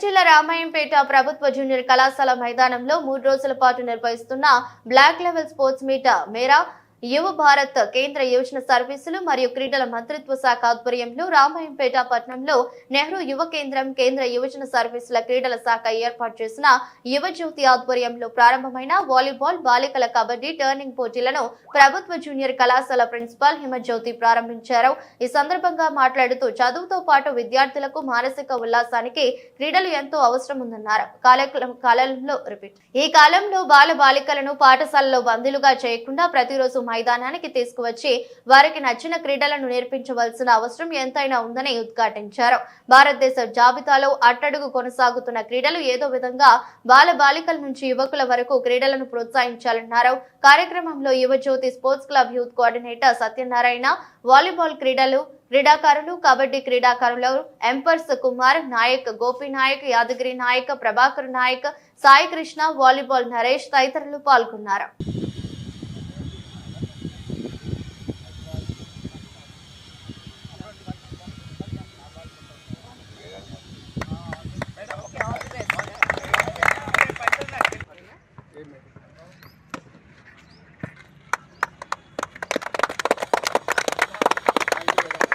మెదక్ జిల్లా రామాయంపేట ప్రభుత్వ జూనియర్ కళాశాల మైదానంలో మూడు రోజుల పాటు నిర్వహిస్తున్న బ్లాక్ లెవెల్ స్పోర్ట్స్ మీట్ మేరా యువ భారత్ కేంద్ర యువజన సర్వీసులు మరియు క్రీడల మంత్రిత్వ శాఖ ఆధ్వర్యంలో రామాయంపేట పట్టణంలో నెహ్రూ యువ కేంద్రం కేంద్ర యువజన సర్వీసుల క్రీడల శాఖ ఏర్పాటు చేసిన యువ జ్యోతి ఆధ్వర్యంలో ప్రారంభమైన వాలీబాల్ బాలికల కబడ్డీ టర్నింగ్ పోటీలను ప్రభుత్వ జూనియర్ కళాశాల ప్రిన్సిపాల్ హిమజ్యోతి ప్రారంభించారు. ఈ సందర్భంగా మాట్లాడుతూ చదువుతో పాటు విద్యార్థులకు మానసిక ఉల్లాసానికి క్రీడలు ఎంతో అవసరం ఉందన్నారు. కాలంలో రిపీట్ ఈ కాలంలో బాల బాలికలను పాఠశాలలో బందీలుగా చేయకుండా ప్రతిరోజు మైదానానికి తీసుకువచ్చి వారికి నచ్చిన క్రీడలను నేర్పించవలసిన అవసరం ఎంతైనా ఉందని ఉద్ఘాటించారు. భారతదేశ జాబితాలో అట్టడుగు కొనసాగుతున్న క్రీడలు ఏదో విధంగా బాల బాలికల నుంచి యువకుల వరకు క్రీడలను ప్రోత్సహించాలన్నారు. కార్యక్రమంలో Yuvajyoti sports club youth coordinator Satyanarayana volleyball క్రీడలు క్రీడాకారులు కబడ్డీ క్రీడాకారులు ఎంపర్స్ కుమార్ నాయక్ గోపి నాయక్ యాదగిరి నాయక్ ప్రభాకర్ నాయక్ సాయి కృష్ణ వాలీబాల్ నరేష్ తదితరులు పాల్గొన్నారు.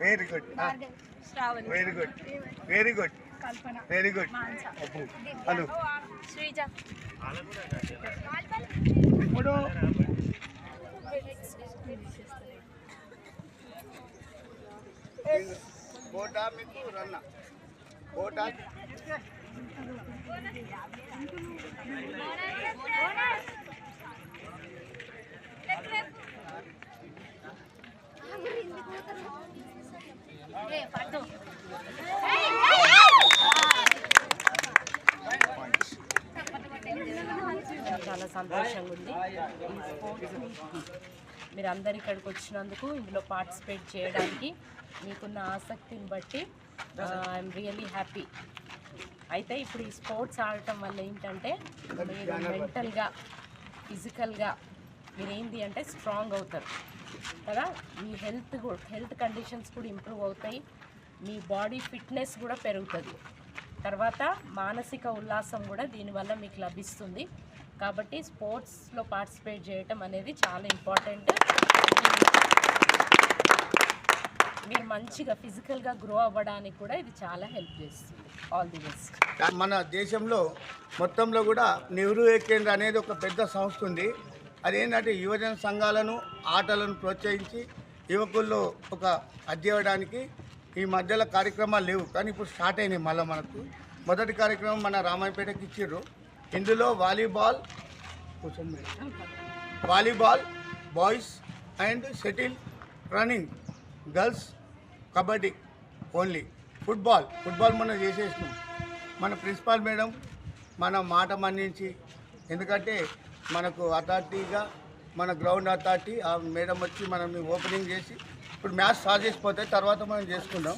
Very good very good very good good very good hello Sreeja. ఇప్పుడు కోటా మీకు రన్న. కోటా పట్టు. చాలా సంతోషంగా ఉంది. ఈ స్పోర్ట్స్ మీరు అందరు ఇక్కడికి వచ్చినందుకు ఇందులో పార్టిసిపేట్ చేయడానికి మీకున్న ఆసక్తిని బట్టి ఐఎమ్ రియలీ హ్యాపీ అయితే ఇప్పుడు ఈ స్పోర్ట్స్ ఆడటం వల్ల ఏంటంటే మీరు మెంటల్గా ఫిజికల్గా మీరు ఏంటి అంటే స్ట్రాంగ్ అవుతారు. కదా? మీ హెల్త్ హెల్త్ కండిషన్స్ కూడా ఇంప్రూవ్ అవుతాయి. మీ బాడీ ఫిట్నెస్ కూడా పెరుగుతుంది. తర్వాత మానసిక ఉల్లాసం కూడా దీనివల్ల మీకు లభిస్తుంది. కాబట్టి స్పోర్ట్స్లో పార్టిసిపేట్ చేయటం అనేది చాలా ఇంపార్టెంట్. మీరు మంచిగా ఫిజికల్గా గ్రో అవ్వడానికి కూడా ఇది చాలా హెల్ప్ చేస్తుంది. All the best. మన దేశంలో మొత్తంలో కూడా నెహ్రూ కేంద్ర అనేది ఒక పెద్ద సంస్థ ఉంది. అదేంటంటే యువజన సంఘాలను ఆటలను ప్రోత్సహించి యువకుల్లో ఒక అధ్యయడానికి ఈ మధ్యలో కార్యక్రమాలు లేవు. కానీ ఇప్పుడు స్టార్ట్ అయినాయి మళ్ళీ మనకు. మొదటి కార్యక్రమం మన రామాయపేటకి ఇచ్చిర్రు. ఇందులో volleyball volleyball boys and shuttle running girls kabaddi only. Football football మనం చేసేసినాం. మన ప్రిన్సిపాల్ మేడం మన మాట మన్నించి ఎందుకంటే మనకు అథారిటీగా మన గ్రౌండ్ అథారిటీ ఆ మేడం వచ్చి మనం ఓపెనింగ్ చేసి ఇప్పుడు మ్యాచ్ స్టార్ట్ చేసిపోతే తర్వాత మనం చేసుకుందాం.